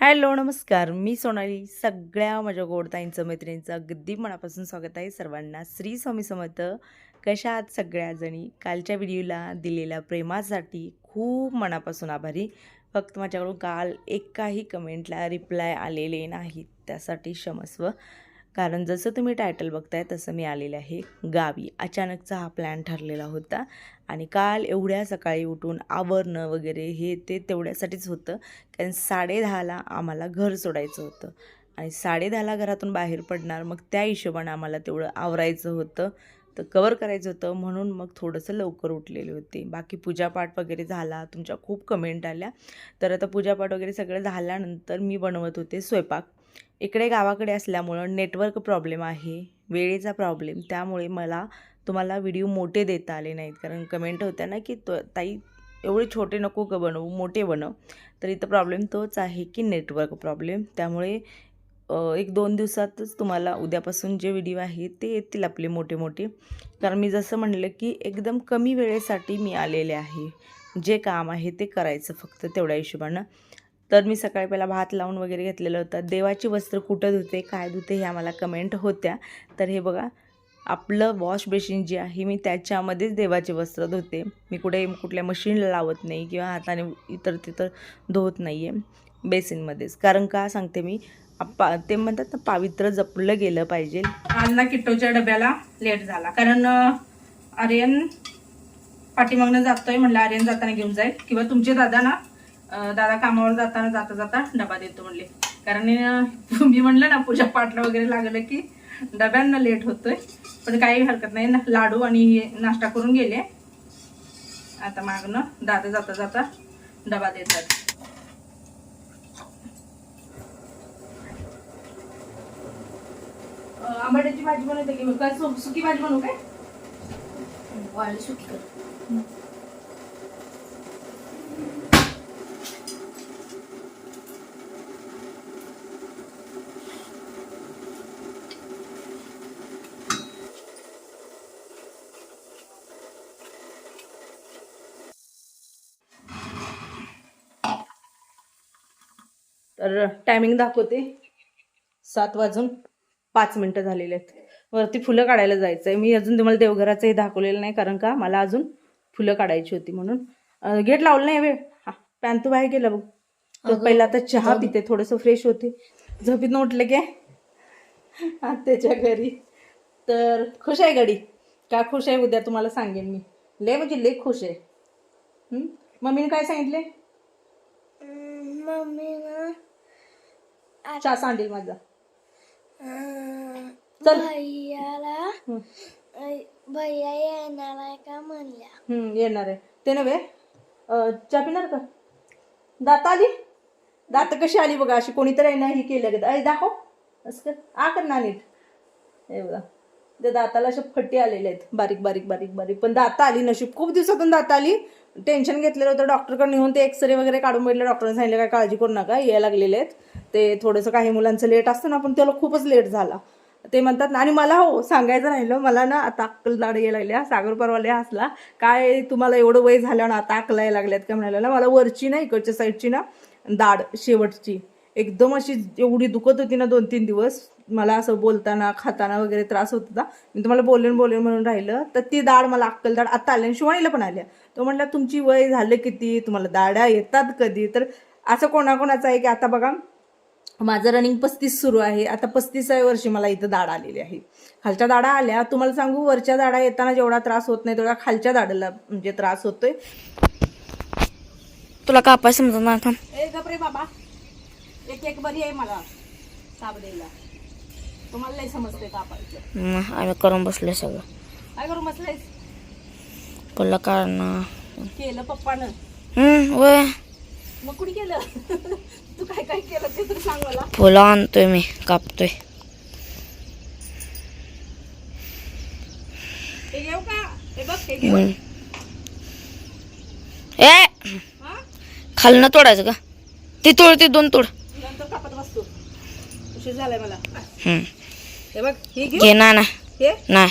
Hello नमस्कार. मी सोनाली सगळ्या माझ्या गोडताईंचं मैत्रिणींचं अगदी मनापासून स्वागत आहे सर्वांना. श्री स्वामी समर्थ. कशा आहात सगळ्याजणी? कालच्या व्हिडिओला दिलेल्या प्रेमासाठी खूप मनापासून आभारी. फक्त माझ्याकडून काल एकाही कमेंटला रिप्लाय आलेले नाहीत. त्यासाठी क्षमस्व. कारण जसं तुम्ही टायटल बघताय तसं मी आलेले आहे गावी. अचानकचा हा प्लॅन ठरलेला होता आणि काल एवढ्या सकाळी उठून आवरणं वगैरे हे ते तेवढ्यासाठीच होतं. कारण साडे दहाला आम्हाला घर सोडायचं होतं आणि साडेदहाला घरातून बाहेर पडणार मग त्या हिशोबाने आम्हाला तेवढं आवरायचं होतं. तर कवर करायचं होतं म्हणून मग थोडंसं लवकर उठलेले होते. बाकी पूजापाठ वगैरे झाला तुमच्या खूप कमेंट आल्या. तर आता पूजापाठ वगैरे सगळं झाल्यानंतर मी बनवत होते स्वयंपाक. इकडे गावाकडे असल्यामुळं नेटवर्क प्रॉब्लेम आहे वेळेचा प्रॉब्लेम त्यामुळे मला तुम्हाला व्हिडिओ मोठे देता आले नाहीत. कारण कमेंट होत्या ना की तो ताई एवढे छोटे नको ग बनवू? मोठे बनव तर इथं प्रॉब्लेम तोच आहे की नेटवर्क प्रॉब्लेम त्यामुळे एक दोन दिवसातच तुम्हाला उद्यापासून जे व्हिडिओ आहे ते येतील आपले मोठे मोठे. कारण मी जसं म्हणलं की एकदम कमी वेळेसाठी मी आलेले आहे. जे काम आहे ते करायचं फक्त तेवढ्या हिशोबानं. तर मी सकाळी पहिला भात लावून वगैरे घेतलेलं होतं. देवाची वस्त्र कुठं धुते काय धुते ह्या मला कमेंट होत्या. तर हे बघा आपलं वॉश बेसिन जे आहे मी त्याच्यामध्येच देवाचे वस्त्र धुते. मी कुठे कुठल्या मशीनला लावत नाही किंवा हाताने इतर तिथं धुवत नाही आहे बेसिनमध्येच कारण का सांगते मी पा ते म्हणतात ना पावित्र्य जपलं गेलं पाहिजे. आज ना डब्याला लेट झाला. कारण आर्यन पाठीमागनं जातोय म्हणलं आर्यन जाताना घेऊन जाईल. किंवा तुमचे दादा ना दादा कामावर जाताना जाता जाता डबा देतो म्हणले. कारण मी म्हणलं ना पूजा पाठला वगैरे लागलं की डब्यांना लेट होतोय. पण काही हरकत नाही ना लाडू आणि हे नाश्ता करून गेले. आता मागनं दादा जाता जाता डबा देतात. अं, आंबाड्याची भाजी बनवते की काय सु- सुकी भाजी बनवू काय? सुकी तर टायमिंग दाखवते. सात वाजून पाच मिनटं झालेले आहेत. वरती फुलं काढायला जायचं आहे मी अजून तुम्हाला देवघराचंही दाखवलेलं नाही कारण का मला अजून फुलं काढायची होती म्हणून. गेट लावलं नाही वेळ. हा पॅन तू बाहेर गेला बघ. तर पहिला आता चहा पिते थोडंसं फ्रेश होते. झोपीत उठले की त्याच्या घरी. तर खुश आहे गडी का खुश आहे उद्या तुम्हाला सांगेन मी? लय म्हणजे लय खुश आहे? मम्मीने काय सांगितले? मम्मी ना चहा सांडेल माझा. चल. भैयाला भैया येणार आहे का म्हणल्या? हम्म, येणार आहे. ते नव्हे. अं, चहा पिणार का? दात आली दात कशी आली बघा अशी कोणीतरी आहे ना ही केलं का? अय दाखव. असं कर. आ कर ना नीट. हे बघा. त्या दाताला अशा फट्टी आलेल्या आहेत. बारीक बारीक बारीक बारीक. पण दात आली नशीब. खूप दिवसातून दात आली. टेन्शन घेतलेलं होतं. डॉक्टरकडे नेऊन ते एक्सरे वगैरे काढून बघितलं. डॉक्टरने सांगितलं काय काळजी करू नका. यायला लागलेले आहेत. ते थोडंसं काही मुलांचं लेट असतं ना पण त्याला खूपच लेट झाला. ते म्हणतात ना आणि मला हो सांगायचं राहिलं मला ना आता अक्कल दाड यायला लागल्या सागर परवाले हसला. काय तुम्हाला एवढं वय झालं ना आता अक्कला यायला लागल्यात का म्हणायला ना मला वरची ना इकडच्या साईडची ना दाढ शेवटची. एकदम अशी एवढी दुखत होती ना दोन तीन दिवस. मला असं बोलताना खाताना वगैरे त्रास होत होता. मी तुम्हाला बोलेन बोलेन म्हणून राहिलं. तर ती दाढ मला अक्कल दाढ आता आल्या आणि शिवाणीला पण आल्या तो म्हटलं तुमची वय झालं किती? तुम्हाला दाढ्या येतात कधी? तर असं कोणाकोणाचं आहे की आता बघा माझं रनिंग पस्तीस सुरू आहे. आता पस्तीसाव्या वर्षी मला इथं दाढ आलेली आहे. खालच्या दाढा आल्या. तुम्हाला सांगू वरच्या दाढा येताना जेवढा त्रास होत नाही तेवढा खालच्या दाढेला म्हणजे त्रास होतोय. तुला कापाय ना थांब ए गपरे बाबा. एक एक बरी आहे मला साप द्यायला तुम्हाला नाही समजते कापायचं. आम्ही करून बसलोय सगळं. काय करू बसलायस? फुलं काढणं. केलं पप्पानं. हम्म वय मग कुणी केलं? तू काय काय केलं ते तर सांग मला. फुलं आणतोय मी कापतोय. हे घेऊ का? हे बघ हे घेऊ. हम्म. ए! हा? खालनं तोडायचं का? ती तोड ती दोन तोड. नंतर कापत बसतो. उशीर झालाय मला. हम्म. हे बघ हे घेऊ? घे ना ना. हे? नाही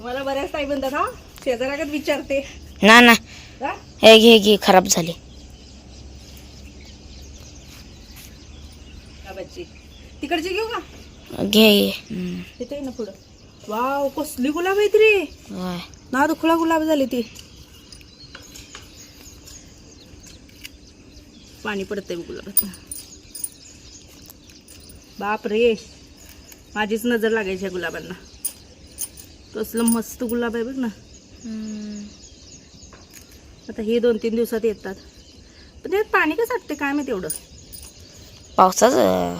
मला बऱ्याच ताई म्हणतात हा? शेजाराकडे विचारते. ना ना. हे घे घे खराब झाले. तिकडची घेऊ का? घे येते ना पुढं. वाव कसली गुलाब आहे रे. ना दुखळा गुलाब झाली ती. पाणी पडतंय गुलाब बाप रे. माझीच नजर लागायची गुलाबांना. कसलं मस्त गुलाब आहे बघ ना. आता हे दोन तीन दिवसात येतात. पण त्यात पाणी कसं साठते काय माहिती एवढं? पावसाचं.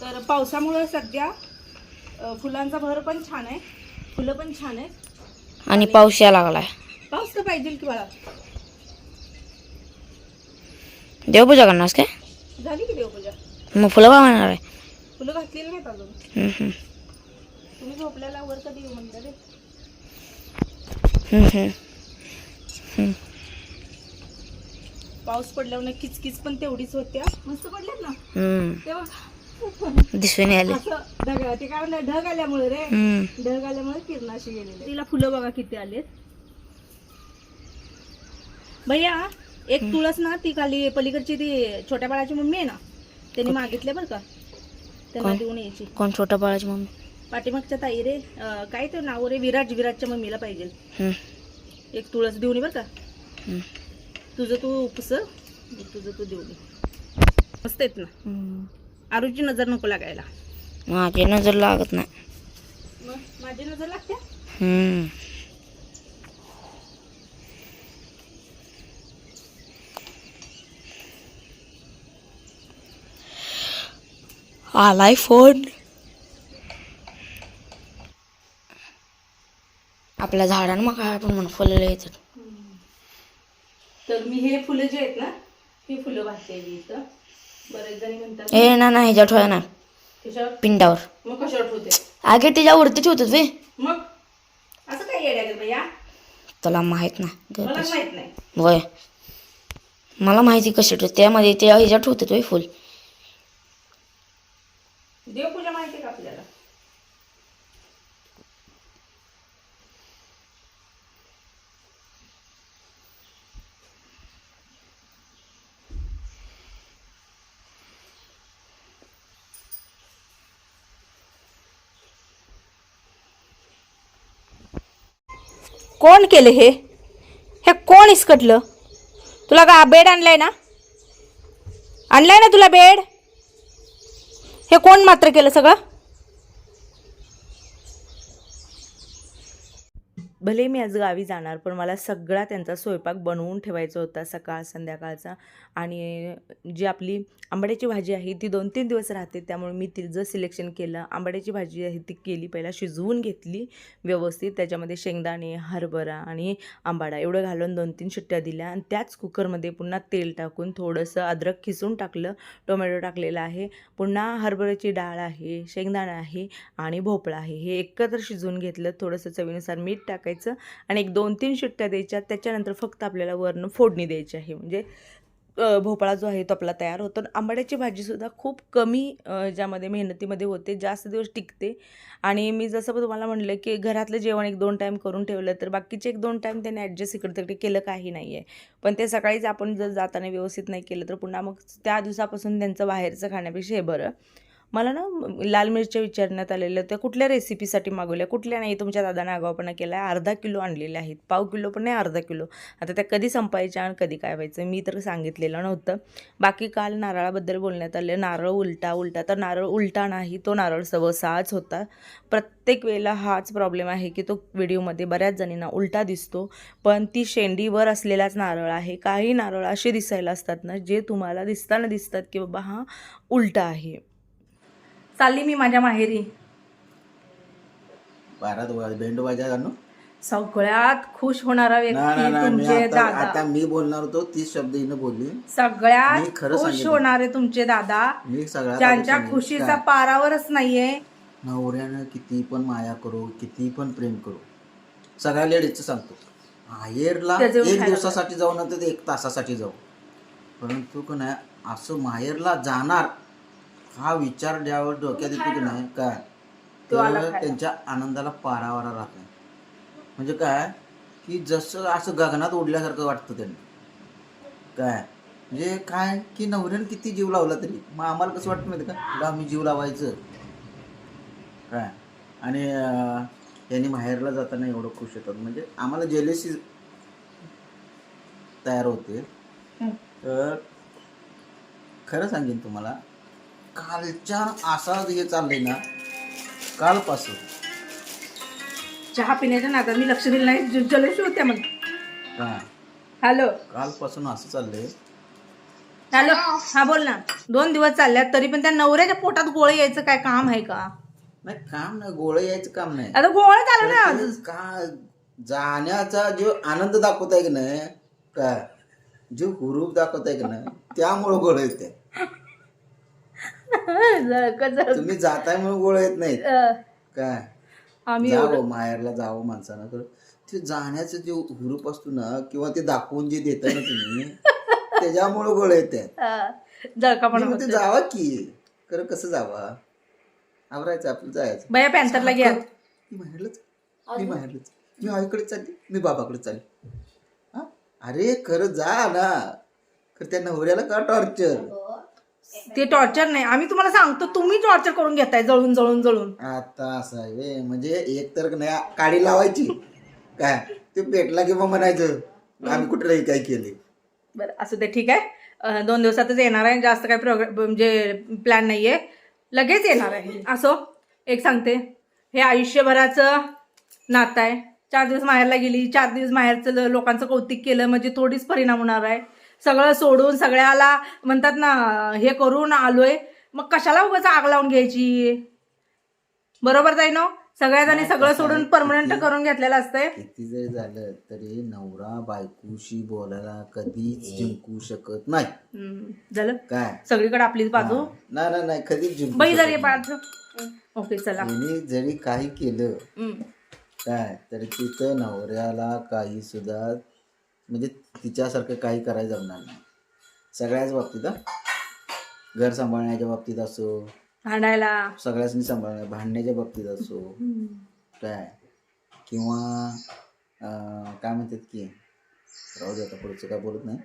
तर पावसामुळे सध्या फुलांचा भर पण छान आहे. फुलं पण छान आहेत. आणि पाऊस यायला लागलाय. पाऊस तर पाहिजे की बाळा. देवपूजा करणार काय? झाली की देवपूजा? मग फुलं का म्हणणार आहे? फुलं घातलेली नाहीत अजून. हम्म, हम्म. तुम्ही झोपल्याला वर कधी येऊ म्हणता रे. हम्म, हम्म. पाऊस पडल्यावर किचकिच पण तेवढीच होत्या. मस्त पडल्यात ना. तेव्हा दिसून आले ते काय म्हणतात ढग आल्यामुळे रे. ढग आल्यामुळे किरणाशी गेलेले. तिला फुलं बघा किती आलेत. भैया एक तुळस ना ती खाली पलीकडची ती छोट्या बाळाची मम्मी आहे ना? त्यांनी मागितले बरं का? त्यांना? देऊन यायची. कोण? छोटा बाळाची मम्मी? पाठीमागच्या ताई रे अं, काय ते नाव रे? विराज विराजच्या मम्मीला पाहिजे. एक तुळस देऊन बरं का. तुझं तू उपस तुझं तू देऊन. मस्त आहेत ना. आरूची नजर नको लागायला. माझी नजर लागत नाही. मग माझी नजर लागते. आलाय फोन. आपल्या झाडांना काय आपण म्हणून फुलं येतात. तर मी हे फुलं जे आहेत ना ही फुलं वाचलेली इथं. बरेच जणी म्हणतात ए ना ना ह्याच्या ठेवा ना. त्याच्यावर पिंडावर. मग कशावर ठेवते? आगे त्याच्यावरती ठेवतात वे. मग? असं काय येड्या गं भैया? तुला माहीत मला नाही. वय मला माहिती कशी ठेवते. त्यामध्ये ते ह्याच्यात ठेवतात वय फुल. देवपूजा माहिती आहे का आपल्याला? कोण केलं हे? हे कोण इसकटलं? तुला का बेड आणलाय ना? आणलाय ना तुला बेड? हे कोण मात्र केलं सगळं? भले मी आज गावी जाणार पण मला सगळा त्यांचा स्वयंपाक बनवून ठेवायचा होता सकाळ संध्याकाळचा. आणि जी आपली आंबाड्याची भाजी आहे ती दोन तीन दिवस राहते. त्यामुळे मी तिचं सिलेक्शन केलं आंबाड्याची भाजी आहे ती केली पहिला शिजवून घेतली व्यवस्थित. त्याच्यामध्ये शेंगदाणे हरभरा आणि आंबाडा एवढं घालून दोन तीन शिट्ट्या दिल्या. आणि त्याच कुकरमध्ये पुन्हा तेल टाकून थोडंसं अद्रक खिसून टाकलं. टोमॅटो टाकलेला आहे. पुन्हा हरभऱ्याची डाळ आहे शेंगदाणा आहे आणि भोपळा आहे. हे एकत्र शिजवून घेतलं. थोडंसं चवीनुसार मीठ टाकायचं. आणि एक दोन तीन शिट्ट्या द्यायच्या त्याच्यानंतर फक्त आपल्याला वरनं फोडणी द्यायची आहे. म्हणजे भोपळा जो आहे तो आपला तयार होतो. आणि आंबाड्याची भाजीसुद्धा खूप कमी ज्यामध्ये मेहनतीमध्ये होते जास्त दिवस टिकते. आणि मी जसं पण तुम्हाला म्हणलं की घरातलं जेवण एक दोन टाईम करून ठेवलं तर बाकीचे एक दोन टाईम त्याने ॲडजस्ट इकडे तिकडे केलं काही नाही आहे पण ते सकाळीच आपण जर जाताना व्यवस्थित नाही केलं तर पुन्हा मग त्या दिवसापासून त्यांचं बाहेरचं खाण्यापेक्षा हे बरं. मला ना लाल मिरच्या विचारण्यात आलेल्या त्या कुठल्या रेसिपीसाठी मागवल्या? कुठल्या नाही? तुमच्या दादाने आगावपणा केला आहे अर्धा किलो आणलेल्या आहेत. पाव किलो पण नाही अर्धा किलो. आता त्या कधी संपायच्या आणि कधी काय व्हायचं मी तर सांगितलेलं नव्हतं. बाकी काल नारळाबद्दल बोलण्यात आलं. नारळ उलटा उलटा. तर नारळ उलटा नाही तो नारळ सवसाच होता. प्रत्येक वेळेला हाच प्रॉब्लेम आहे की तो व्हिडिओमध्ये बऱ्याच जणींना उलटा दिसतो. पण ती शेंडीवर असलेलाच नारळ आहे. काही नारळ असे दिसायला असतात ना जे तुम्हाला दिसताना दिसतात की बाबा हा उलटा आहे. चालली मी माझ्या माहेरी. बारात सगळ्यात खुश होणारा व्यक्ती तुमचे आता मी बोलणार होतो तीच शब्द हिनं बोलली. मी सगळ्यात खरं खुश सांगितलं. होणारे तुमचे दादा. मी सगळ्यात ज्यांच्या आधी सांगेन, खुशीचा काय? पारावरच नाहीये. नवऱ्यानं किती पण माया करू किती पण प्रेम करू. सगळ्या लेडीजचं सांगतो. माहेरला त्याचं एक खायला दिवसासाठी जाऊ. ना तर एक तासासाठी जाऊ. परंतु का नाही असं माहेरला जाणार हा विचार ज्यावर डोक्यात येतो की नाही? काय? तो आला तर खायला. त्यांच्या आनंदाला पारावारा राहत नाही. म्हणजे काय? की जसं असं गगनात उडल्यासारखं वाटतं त्यांना. काय? म्हणजे काय? की नवऱ्यानं किती जीव लावला तरी. मग आम्हाला कसं वाटतं माहिती का? तुला आम्ही जीव लावायचं. काय? आणि अं, यांनी माहेरला जाताना एवढं खुश होतात. म्हणजे आम्हाला जेलेसी तयार होते. हं. तर खरं सांगेन तुम्हाला कालच्या असा हे चाललंय ना कालपासून. चहा पिण्याच्या नादात मी लक्ष दिलं नाही. ज- जलशी होत्या मग. हॅलो. कालपासून असं चाललंय. हॅलो. हा बोल ना. दोन दिवस चालल्यात तरी पण त्या नवऱ्याच्या पोटात गोळे यायचं काय काम आहे का? नाही काम नाही. गोळं यायचं काम नाही. आता गोळे चालू ना. का जाण्याचा जो आनंद दाखवताय की नाही काय जो हुरूप दाखवताय की नाही त्यामुळं गोळ येते. तुम्ही जाताय म्हणून गोळ येत नाहीत. काय? आम्ही जावं माहेरला जावं माणसानं. तर ते जाण्याचं जे हुरूप असतो ना किंवा ते दाखवून जे देताय ना तुम्ही त्याच्यामुळं गोळ येते अं, जळका पण ते जावा की. खरं कसं जावा? आवरायचं आपलं जायचं. बया पॅन्थरला घ्या. मी माहेरलाच. मी माहेरलाच. मी आईकडे चालली मी बाबाकडे चालली. हा? अरे खरं जा ना. खरं त्या नवऱ्याला का टॉर्चर ते टॉर्चर नाही. आम्ही तुम्हाला सांगतो तुम्ही टॉर्चर करून घेताय जळून जळून जळून. आता असं आहे व्हय. म्हणजे एक तर नाही काडी लावायची. काय? ते पेटला किंवा म्हणायचं आम्ही कुठे नाही काय केले बरं असं ते ठीक आहे. अं, दोन दिवसातच येणार आहे. जास्त काही प्रोग्राम म्हणजे प्लॅन नाहीये. लगेच येणार आहे. असो एक सांगते. हे आयुष्यभराचं नातं आहे. चार दिवस माहेरला गेली. चार दिवस माहेरचं ल- लोकांचं कौतिक केलं. म्हणजे थोडीच परिणाम होणार आहे. सगळं सोडून सगळ्याला म्हणतात ना हे करून आलोय. मग कशाला उगाच आग लावून घ्यायची? बरोबर जाई ना सगळ्याजणी सगळं सोडून परमनंट करून घेतलेलं असतंय. किती जरी झालं तरी नवरा बायकोशी बोलायला कधीच जिंकू शकत नाही. हम्म, झालं? काय? सगळीकडे आपलीच बाजू. नाही नाही नाही कधीच जिंकू बाई शकत जरी नाही. पाच ओके चला. तिने जरी काही केलं हम्म. काय? तर तिथं नवऱ्याला काही सुद्धा म्हणजे तिच्यासारखं काही करायला जमणार नाही. सगळ्याच बाबतीत हा. घर सांभाळण्याच्या बाबतीत असो भांडायला. सगळ्यांनी सांभाळण्या भांडण्याच्या बाबतीत असो काय? किंवा काय म्हणतात की राहू दे आता पुढचं काय बोलत नाही.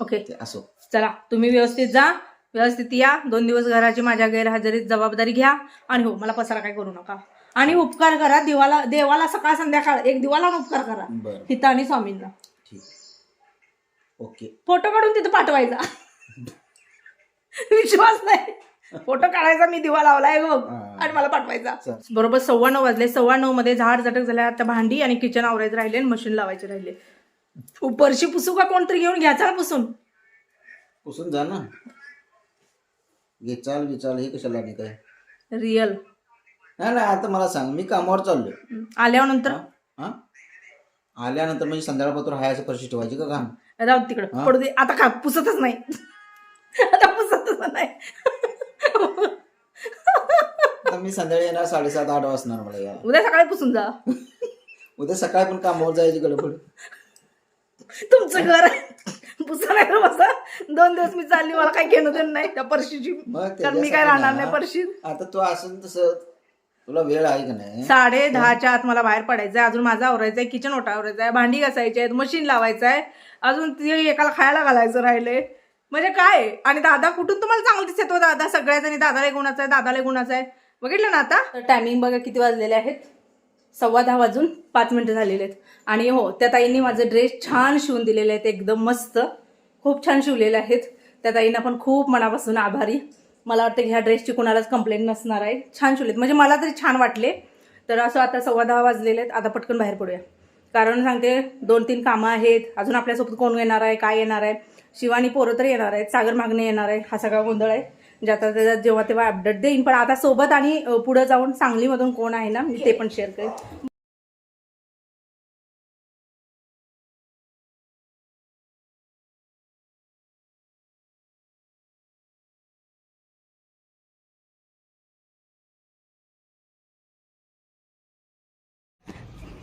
ओके. ते असो. चला तुम्ही व्यवस्थित जा व्यवस्थित या. दोन दिवस घराची माझ्या गैरहजेरीत जबाबदारी घ्या. आणि हो मला पसारा काय करू नका. आणि उपकार करा देवाला देवाला सकाळ संध्याकाळ एक दिवाला उपकार करा. बरं. हिता आणि स्वामींना. ठीक. ओके. फोटो काढून तिथं पाठवायचा. विश्वास नाही. फोटो काढायचा मी दिवा लावलाय बघ. आणि मला पाठवायचा. बरोबर सव्वा नऊ वाजले. सव्वा नऊ मध्ये झाड झटक झाल्या. आता भांडी आणि किचन आवरायचं राहिले आणि मशीन लावायचे राहिले. उपरशी पुसू का कोणतरी घेऊन? घ्यायचा ना पुसून. पुसून जा ना. घे चाल विचाल हे कशाला आणि काय? रिअल नाही नाही आता मला सांग मी कामावर चाललोय. आल्यानंतर? हा? आल्यानंतर म्हणजे संध्याकाळपत्र हाय असं परिशिष्ट व्हायची का काम राहू दे तिकडं हा? पडू दे. आता का पुसतच नाही. आता पुसतच नाही. आता मी संध्याकाळी येणार साडेसात आठ वाजणार मला या उद्या सकाळी पुसून जा. उद्या सकाळी पण कामावर जायची गडबड. तुमचं घर पुसा नाही बसा. दोन दिवस मी चालली मला काही घेणं देणं नाही त्या परशीची. मग कारण मी काय राहणार नाही ना, आता तू असं तसं तुला वेळ आहे का नाही? साडे दहाच्या आत मला बाहेर पडायचं आहे अजून माझं आवरायचं आहे किचन ओटा आवरायचं आहे भांडी घासायची आहेत मशीन लावायचं आहे अजून ते एकाला खायला घालायचं राहिले. म्हणजे काय? आणि दादा कुठून तुम्हाला चांगलं दिसत हो दादा? सगळ्याच आणि दादाला गुणाचा आहे दादाला गुणाचा आहे बघितलं ना आता? टायमिंग बघा किती वाजलेले आहेत. सव्वा दहा वाजून पाच मिनिटं झालेले आहेत. आणि हो त्या ताईंनी माझे ड्रेस छान शिवून दिलेले आहेत. एकदम मस्त. खूप छान शिवलेले आहेत. त्या ताईंना पण खूप मनापासून आभारी. मला वाटतं की ह्या ड्रेसची कुणालाच कंप्लेंट नसणार आहे. छान शिवलेत. म्हणजे मला तरी छान वाटले. तर असं आता सव्वा दहा वाजलेले आहेत. आता पटकन बाहेर पडूया. कारण सांगते दोन तीन कामं आहेत. अजून आपल्यासोबत कोण येणार आहे काय येणार आहे? शिवानी पोरं तर येणार आहेत. सागर मागणे येणार आहे. हा सगळा गोंधळ आहे. ज्याचा त्याच्यात जेव्हा तेव्हा अपडेट देईन. पण आता सोबत आणि पुढं जाऊन सांगलीमधून कोण आहे ना मी ते पण शेअर करेन.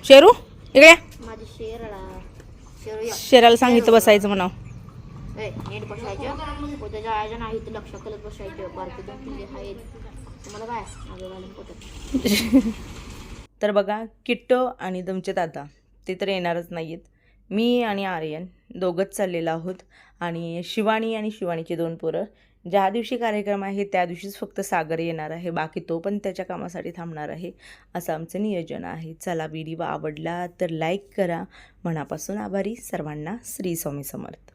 शेरू? इकडे शेराला सांगितलं बसायचं नीट उद्याच्या आयोजन आहे ते लक्ष करत बसायचं. बारके दोन किल्ले आहेत तुम्हाला काय माझं घालून पोटात तर बघा किट्टो आणि तुमचे दादा ते तर येणारच नाहीत मी आणि आर्यन दोघंच चाललेलो आहोत आणि शिवानी आणि शिवानीचे दोन पोरं. ज्या दिवशी कार्यक्रम आहे त्या दिवशीच फक्त सागर येणार आहे. बाकी तो पण त्याच्या कामासाठी थांबणार आहे असं आमचं नियोजन आहे. चला व्हिडिओ आवडला तर लाईक करा. मनापासून आभारी. सर्वांना श्री स्वामी समर्थ.